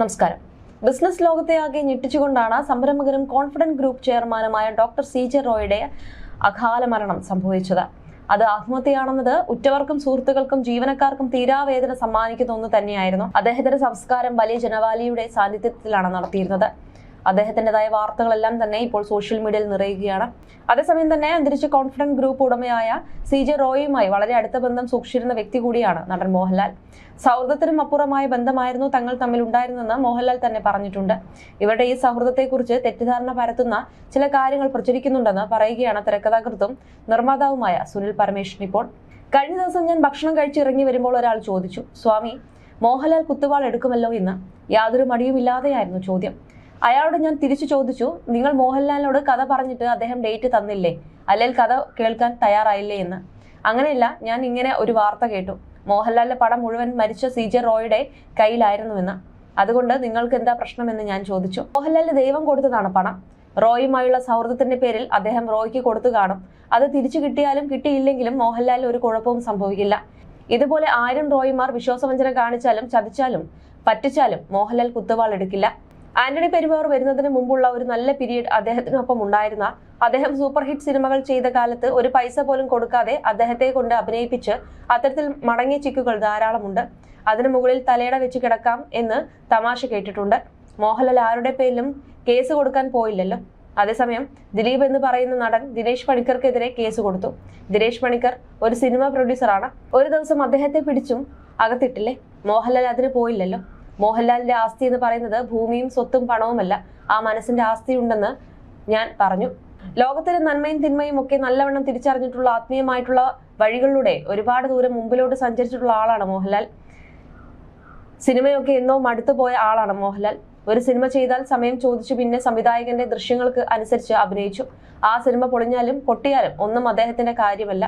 നമസ്കാരം. ബിസിനസ് ലോകത്തെ ആകെ ഞെട്ടിച്ചുകൊണ്ടാണ് സംരംഭകരും കോൺഫിഡന്റ് ഗ്രൂപ്പ് ചെയർമാനുമായ ഡോക്ടർ സി ജെ റോയുടെ അകാല മരണം സംഭവിച്ചത്. അത് ആത്മഹത്യയാണെന്നത് ഉറ്റവർക്കും സുഹൃത്തുക്കൾക്കും ജീവനക്കാർക്കും തീരാവേദന സമ്മാനിക്കുന്ന ഒന്ന് തന്നെയായിരുന്നു. അദ്ദേഹത്തിന്റെ സംസ്കാരം വലിയ ജനവാലിയുടെ സാന്നിധ്യത്തിലാണ് നടത്തിയിരുന്നത്. അദ്ദേഹത്തിന്റെതായ വാർത്തകളെല്ലാം തന്നെ ഇപ്പോൾ സോഷ്യൽ മീഡിയയിൽ നിറയുകയാണ്. അതേസമയം തന്നെ അന്തരിച്ച കോൺഫിഡൻസ് ഗ്രൂപ്പ് ഉടമയായ സി ജെ റോയുമായി വളരെ അടുത്ത ബന്ധം സൂക്ഷിച്ചിരുന്ന വ്യക്തി കൂടിയാണ് നടൻ മോഹൻലാൽ. സൗഹൃദത്തിനും അപ്പുറമായ ബന്ധമായിരുന്നു തങ്ങൾ തമ്മിൽ ഉണ്ടായിരുന്നെന്ന് മോഹൻലാൽ തന്നെ പറഞ്ഞിട്ടുണ്ട്. ഇവരുടെ ഈ സൗഹൃദത്തെക്കുറിച്ച് തെറ്റിദ്ധാരണ പരത്തുന്ന ചില കാര്യങ്ങൾ പ്രചരിക്കുന്നുണ്ടെന്ന് പറയുകയാണ് തിരക്കഥാകൃത്തും നിർമ്മാതാവുമായ സുനിൽ പരമേശ്വരൻ ഇപ്പോൾ. കഴിഞ്ഞ ദിവസം ഞാൻ ഭക്ഷണം കഴിച്ച് ഇറങ്ങി വരുമ്പോൾ ഒരാൾ ചോദിച്ചു സ്വാമി മോഹൻലാൽ കുത്തുവാൾ എടുക്കുമല്ലോ എന്ന്? യാതൊരു മടിയുമില്ലാതെയായിരുന്നു ചോദ്യം. അയാളോട് ഞാൻ തിരിച്ചു ചോദിച്ചു നിങ്ങൾ മോഹൻലാലിനോട് കഥ പറഞ്ഞിട്ട് അദ്ദേഹം ഡേറ്റ് തന്നില്ലേ? അല്ലെങ്കിൽ കഥ കേൾക്കാൻ തയ്യാറായില്ലേ എന്ന്? അങ്ങനെയല്ല ഞാൻ ഇങ്ങനെ ഒരു വാർത്ത കേട്ടു. മോഹൻലാലിന്റെ പടം മുഴുവൻ മരിച്ച സി ജെ റോയുടെ കയ്യിലായിരുന്നുവെന്ന്. അതുകൊണ്ട് നിങ്ങൾക്ക് എന്താ പ്രശ്നമെന്ന് ഞാൻ ചോദിച്ചു. മോഹൻലാലിന് ദൈവം കൊടുത്തതാണ് പണം. റോയുമായുള്ള സൗഹൃദത്തിന്റെ പേരിൽ അദ്ദേഹം റോയ്ക്ക് കൊടുത്തു കാണും. അത് തിരിച്ചു കിട്ടിയാലും കിട്ടിയില്ലെങ്കിലും മോഹൻലാലിന് ഒരു കുഴപ്പവും സംഭവിക്കില്ല. ഇതുപോലെ ആയിരം റോയിമാർ വിശ്വാസവഞ്ചന കാണിച്ചാലും ചതിച്ചാലും പറ്റിച്ചാലും മോഹൻലാൽ കുത്തുവാൾ എടുക്കില്ല. ആന്റണി പെരുമാർ വരുന്നതിന് മുമ്പുള്ള ഒരു നല്ല പീരീഡ് അദ്ദേഹത്തിനൊപ്പം ഉണ്ടായിരുന്ന അദ്ദേഹം സൂപ്പർ ഹിറ്റ് സിനിമകൾ ചെയ്ത കാലത്ത് ഒരു പൈസ പോലും കൊടുക്കാതെ അദ്ദേഹത്തെ കൊണ്ട് അഭിനയിപ്പിച്ച് അത്തരത്തിൽ മടങ്ങിയ ചിക്കുകൾ ധാരാളമുണ്ട്. അതിനു മുകളിൽ തലയട വെച്ച് കിടക്കാം എന്ന് തമാശ കേട്ടിട്ടുണ്ട്. മോഹൻലാൽ ആരുടെ പേരിലും കേസ് കൊടുക്കാൻ പോയില്ലല്ലോ. അതേസമയം ദിലീപ് എന്ന് പറയുന്ന നടൻ ദിനേശ് പണിക്കർക്കെതിരെ കേസ് കൊടുത്തു. ദിനേശ് പണിക്കർ ഒരു സിനിമ പ്രൊഡ്യൂസറാണ് ഒരു ദിവസം അദ്ദേഹത്തെ പിടിച്ചും അകത്തിട്ടില്ലേ? മോഹൻലാൽ അതിന് പോയില്ലല്ലോ. മോഹൻലാലിന്റെ ആസ്തി എന്ന് പറയുന്നത് ഭൂമിയും സ്വത്തും പണവുമല്ല. ആ മനസ്സിന്റെ ആസ്തി ഉണ്ടെന്ന് ഞാൻ പറഞ്ഞു. ലോകത്തിലെ നന്മയും തിന്മയും ഒക്കെ നല്ലവണ്ണം തിരിച്ചറിഞ്ഞിട്ടുള്ള ആത്മീയമായിട്ടുള്ള വഴികളിലൂടെ ഒരുപാട് ദൂരം മുമ്പിലോട്ട് സഞ്ചരിച്ചിട്ടുള്ള ആളാണ് മോഹൻലാൽ. സിനിമയൊക്കെ എന്നോ മടുത്തു പോയ ആളാണ് മോഹൻലാൽ. ഒരു സിനിമ ചെയ്താൽ സമയം ചോദിച്ചു പിന്നെ സംവിധായകന്റെ ദൃശ്യങ്ങൾക്ക് അനുസരിച്ച് അഭിനയിച്ചു. ആ സിനിമ പൊളിഞ്ഞാലും പൊട്ടിയാലും ഒന്നും അദ്ദേഹത്തിന്റെ കാര്യമല്ല.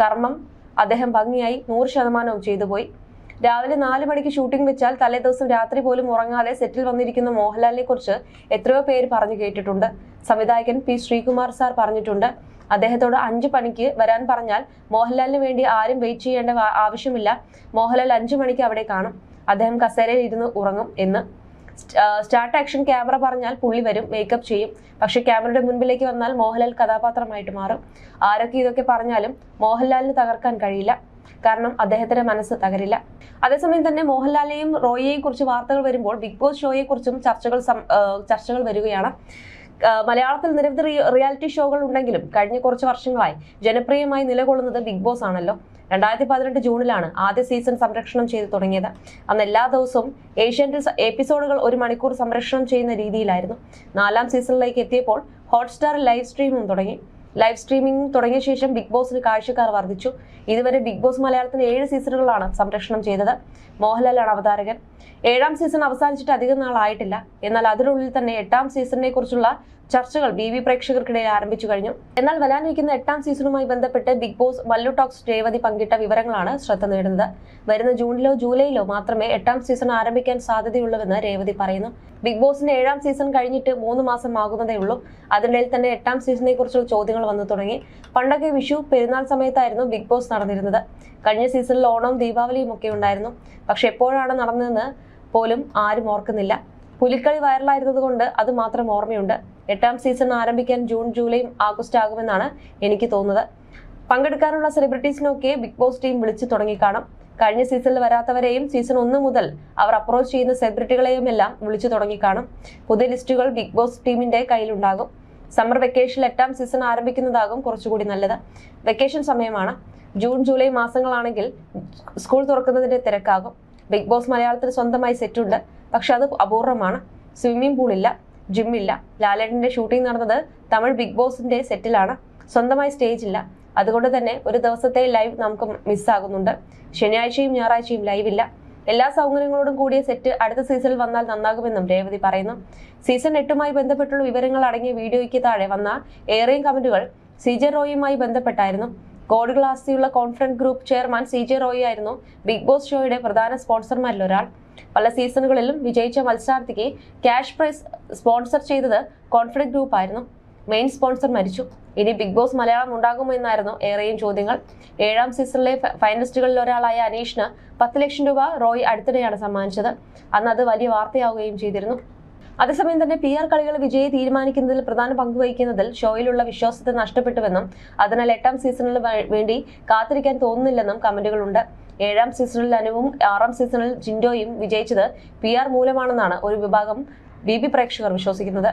കർമ്മം അദ്ദേഹം ഭംഗിയായി നൂറ് ശതമാനവും ചെയ്തു പോയി. രാവിലെ നാല് മണിക്ക് ഷൂട്ടിംഗ് വെച്ചാൽ തലേ ദിവസം രാത്രി പോലും ഉറങ്ങാതെ സെറ്റിൽ വന്നിരിക്കുന്ന മോഹൻലാലിനെ കുറിച്ച് എത്രയോ പേര് പറഞ്ഞു കേട്ടിട്ടുണ്ട്. സംവിധായകൻ പി ശ്രീകുമാർ സാർ പറഞ്ഞിട്ടുണ്ട്. അദ്ദേഹത്തോട് അഞ്ചു മണിക്ക് വരാൻ പറഞ്ഞാൽ മോഹൻലാലിന് വേണ്ടി ആരും വെയിറ്റ് ചെയ്യേണ്ട ആവശ്യമില്ല. മോഹൻലാൽ അഞ്ചു മണിക്ക് അവിടെ കാണും. അദ്ദേഹം കസേരയിൽ ഇരുന്ന് ഉറങ്ങും എന്ന്. സ്റ്റാർട്ട് ആക്ഷൻ ക്യാമറ പറഞ്ഞാൽ പുള്ളി വരും മേക്കപ്പ് ചെയ്യും. പക്ഷെ ക്യാമറയുടെ മുൻപിലേക്ക് വന്നാൽ മോഹൻലാൽ കഥാപാത്രമായിട്ട് മാറും. ആരൊക്കെ ഇതൊക്കെ പറഞ്ഞാലും മോഹൻലാലിന് തകർക്കാൻ കഴിയില്ല. കാരണം അദ്ദേഹത്തിന്റെ മനസ്സ് തകരില്ല. അതേസമയം തന്നെ മോഹൻലാലിനെയും റോയിയെയും കുറിച്ച് വാർത്തകൾ വരുമ്പോൾ ബിഗ് ബോസ് ഷോയെ കുറിച്ചും ചർച്ചകൾ ചർച്ചകൾ വരികയാണ്. മലയാളത്തിൽ നിരവധി റിയാലിറ്റി ഷോകൾ ഉണ്ടെങ്കിലും കഴിഞ്ഞ കുറച്ച് വർഷങ്ങളായി ജനപ്രിയമായി നിലകൊള്ളുന്നത് ബിഗ് ബോസ് ആണല്ലോ. രണ്ടായിരത്തി പതിനെട്ട് ജൂണിലാണ് ആദ്യ സീസൺ സംരക്ഷണം ചെയ്തു തുടങ്ങിയത്. അന്ന് എല്ലാ ദിവസവും ഏഷ്യന്റിൽ എപ്പിസോഡുകൾ ഒരു മണിക്കൂർ സംരക്ഷണം ചെയ്യുന്ന രീതിയിലായിരുന്നു. നാലാം സീസണിലേക്ക് എത്തിയപ്പോൾ ഹോട്ട്സ്റ്റാർ ലൈവ് സ്ട്രീമും തുടങ്ങി. ലൈവ് സ്ട്രീമിംഗ് തുടങ്ങിയ ശേഷം ബിഗ് ബോസിന് കാഴ്ചക്കാർ വർദ്ധിച്ചു. ഇതുവരെ ബിഗ് ബോസ് മലയാളത്തിന് ഏഴ് സീസണുകളാണ് സംരക്ഷണം ചെയ്തത്. മോഹൻലാലാണ് അവതാരകൻ. ഏഴാം സീസൺ അവസാനിച്ചിട്ട് അധികം നാളായിട്ടില്ല. എന്നാൽ അതിനുള്ളിൽ തന്നെ എട്ടാം സീസണിനെ കുറിച്ചുള്ള ചർച്ചകൾ ബി വി പ്രേക്ഷകർക്കിടയിൽ ആരംഭിച്ചു കഴിഞ്ഞു. എന്നാൽ വരാനിരിക്കുന്ന എട്ടാം സീസണുമായി ബന്ധപ്പെട്ട് Bigg Boss Mallu talks Revathi പങ്കിട്ട വിവരങ്ങളാണ് ശ്രദ്ധ നേടുന്നത്. വരുന്ന ജൂണിലോ ജൂലൈയിലോ മാത്രമേ എട്ടാം സീസൺ ആരംഭിക്കാൻ സാധ്യതയുള്ളൂവെന്ന് രേവതി പറയുന്നു. ബിഗ് ബോസിന്റെ ഏഴാം സീസൺ കഴിഞ്ഞിട്ട് മൂന്ന് മാസം ആകുന്നതേ ഉള്ളൂ. അതിനിടയിൽ തന്നെ എട്ടാം സീസണിനെ കുറിച്ചുള്ള ചോദ്യങ്ങൾ വന്നു തുടങ്ങി. പണ്ടൊക്കെ വിഷു പെരുന്നാൾ സമയത്തായിരുന്നു ബിഗ് ബോസ് നടന്നിരുന്നത്. കഴിഞ്ഞ സീസണിൽ ഓണവും ദീപാവലിയും ഒക്കെ ഉണ്ടായിരുന്നു. പക്ഷെ എപ്പോഴാണ് നടന്നതെന്ന് പോലും ആരും ഓർക്കുന്നില്ല. പുലിക്കളി വൈറലായിരുന്നത് കൊണ്ട് അത് മാത്രം ഓർമ്മയുണ്ട്. എട്ടാം സീസൺ ആരംഭിക്കാൻ ജൂൺ ജൂലൈ ആഗസ്റ്റ് ആകുമെന്നാണ് എനിക്ക് തോന്നുന്നത്. പങ്കെടുക്കാനുള്ള സെലിബ്രിറ്റീസിനൊക്കെ ബിഗ് ബോസ് ടീം വിളിച്ചു തുടങ്ങിക്കാണും. കഴിഞ്ഞ സീസണിൽ വരാത്തവരെയും സീസൺ ഒന്ന് മുതൽ അവർ അപ്രോച്ച് ചെയ്യുന്ന സെലിബ്രിറ്റികളെയും എല്ലാം വിളിച്ചു തുടങ്ങിക്കാണും. പുതിയ ലിസ്റ്റുകൾ ബിഗ് ബോസ് ടീമിന്റെ കയ്യിലുണ്ടാകും. സമ്മർ വെക്കേഷനിൽ എട്ടാം സീസൺ ആരംഭിക്കുന്നതാകും കുറച്ചുകൂടി നല്ലത്. വെക്കേഷൻ സമയമാണ്. ജൂൺ ജൂലൈ മാസങ്ങളാണെങ്കിൽ സ്കൂൾ തുറക്കുന്നതിന്റെ തിരക്കാകും. ബിഗ് ബോസ് മലയാളത്തിൽ സ്വന്തമായി സെറ്റുണ്ട് പക്ഷെ അത് അപൂർവമാണ്. സ്വിമ്മിംഗ് പൂളില്ല ജിമ്മില്ല. ലാലേട്ടന്റെ ഷൂട്ടിംഗ് നടന്നത് തമിഴ് ബിഗ് ബോസിന്റെ സെറ്റിലാണ്. സ്വന്തമായി സ്റ്റേജ് ഇല്ല. അതുകൊണ്ട് തന്നെ ഒരു ദിവസത്തെ ലൈവ് നമുക്ക് മിസ്സാകുന്നുണ്ട് ശനിയാഴ്ചയും ഞായറാഴ്ചയും ലൈവ് ഇല്ല. എല്ലാ സൗകര്യങ്ങളോടും കൂടിയ സെറ്റ് അടുത്ത സീസണിൽ വന്നാൽ നന്നാകുമെന്നും രേവതി പറയുന്നു. സീസൺ എട്ടുമായി ബന്ധപ്പെട്ടുള്ള വിവരങ്ങൾ അടങ്ങിയ വീഡിയോയ്ക്ക് താഴെ വന്ന ഏറെയും കമന്റുകൾ സി ജെ റോയുമായി ബന്ധപ്പെട്ടായിരുന്നു. Gold ആസ്തിയുള്ള conference group chairman C J Roy ആയിരുന്നു ബിഗ് ബോസ് ഷോയുടെ പ്രധാന സ്പോൺസർമാരിൽ ഒരാൾ. പല സീസണുകളിലും വിജയിച്ച മത്സരാർത്ഥിക്ക് ക്യാഷ് പ്രൈസ് സ്പോൺസർ ചെയ്തത് കോൺഫിഡന്റ് ഗ്രൂപ്പ് ആയിരുന്നു. മെയിൻ സ്പോൺസർ മരിച്ചു. ഇനി ബിഗ് ബോസ് മലയാളം ഉണ്ടാകുമോ എന്നായിരുന്നു ഏറെയും ചോദ്യങ്ങൾ. ഏഴാം സീസണിലെ ഫൈനലിസ്റ്റുകളിൽ ഒരാളായ അനീഷിന് പത്ത് ലക്ഷം രൂപ റോയ് അടുത്തിടെയാണ് സമ്മാനിച്ചത്. അന്ന് അത് വലിയ വാർത്തയാവുകയും ചെയ്തിരുന്നു. അതേസമയം തന്നെ പി ആർ കളികൾ വിജയെ തീരുമാനിക്കുന്നതിൽ പ്രധാന പങ്ക് വഹിക്കുന്നതിൽ ഷോയിലുള്ള വിശ്വാസത്തെ നഷ്ടപ്പെട്ടുവെന്നും അതിനാൽ എട്ടാം സീസണിന് വേണ്ടി കാത്തിരിക്കാൻ തോന്നുന്നില്ലെന്നും കമന്റുകളുണ്ട്. ഏഴാം സീസണിൽ അനുവും ആറാം സീസണിൽ ജിൻഡോയും വിജയിച്ചത് പി ആർ മൂലമാണെന്നാണ് ഒരു വിഭാഗം ബി ബി പ്രേക്ഷകർ വിശ്വസിക്കുന്നത്.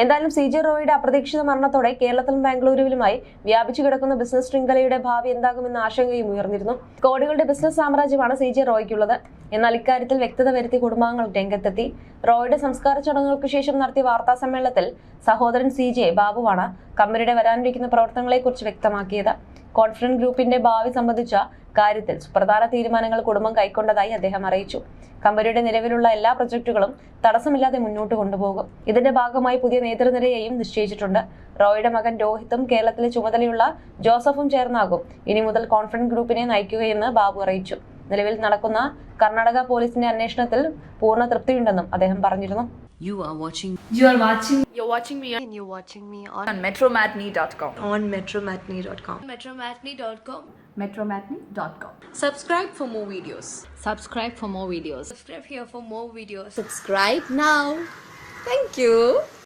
എന്തായാലും സി ജെ റോയുടെ അപ്രതീക്ഷിത മരണത്തോടെ കേരളത്തിലും ബാംഗ്ലൂരുവിലുമായി വ്യാപിച്ചു കിടക്കുന്ന ബിസിനസ് ശൃംഖലയുടെ ഭാവി എന്താകുമെന്ന ആശങ്കയും ഉയർന്നിരുന്നു. കോടികളുടെ ബിസിനസ് സാമ്രാജ്യമാണ് സി ജെ റോയ്ക്കുള്ളത്. എന്നാൽ ഇക്കാര്യത്തിൽ വ്യക്തത വരുത്തി കുടുംബാംഗങ്ങൾ രംഗത്തെത്തി. റോയുടെ സംസ്കാര ചടങ്ങുകൾക്ക് ശേഷം നടത്തിയ വാർത്താ സമ്മേളനത്തിൽ സഹോദരൻ സി ജെ ബാബുവാണ് കമ്പനിയുടെ വരാനിരിക്കുന്ന പ്രവർത്തനങ്ങളെക്കുറിച്ച് വ്യക്തമാക്കിയത്. കോൺഫിഡന്റ് ഗ്രൂപ്പിന്റെ ഭാവി സംബന്ധിച്ച കാര്യത്തിൽ സുപ്രധാന തീരുമാനങ്ങൾ കുടുംബം കൈക്കൊണ്ടതായി അദ്ദേഹം അറിയിച്ചു. കമ്പനിയുടെ നിലവിലുള്ള എല്ലാ പ്രൊജക്ടുകളും തടസ്സമില്ലാതെ മുന്നോട്ട് കൊണ്ടുപോകും. ഇതിന്റെ ഭാഗമായി പുതിയ നേതൃനിരയെയും നിശ്ചയിച്ചിട്ടുണ്ട്. റോയുടെ മകൻ രോഹിത്തും കേരളത്തിലെ ചുമതലയുള്ള ജോസഫും ചേർന്നാകും. ഇനി മുതൽ കോൺഫിഡന്റ് ഗ്രൂപ്പിനെ നയിക്കുകയെന്ന് ബാബു അറിയിച്ചു. നിലവിൽ നടക്കുന്ന കർണാടക പോലീസിന്റെ അന്വേഷണത്തിൽ പൂർണ തൃപ്തിയുണ്ടെന്നും അദ്ദേഹം പറഞ്ഞിരുന്നു. You are watching you are watching you watching me you watching me on on dot com on metro dot com metro dot com metro dot com subscribe for more videos subscribe for more videos subscribe here for more videos subscribe now thank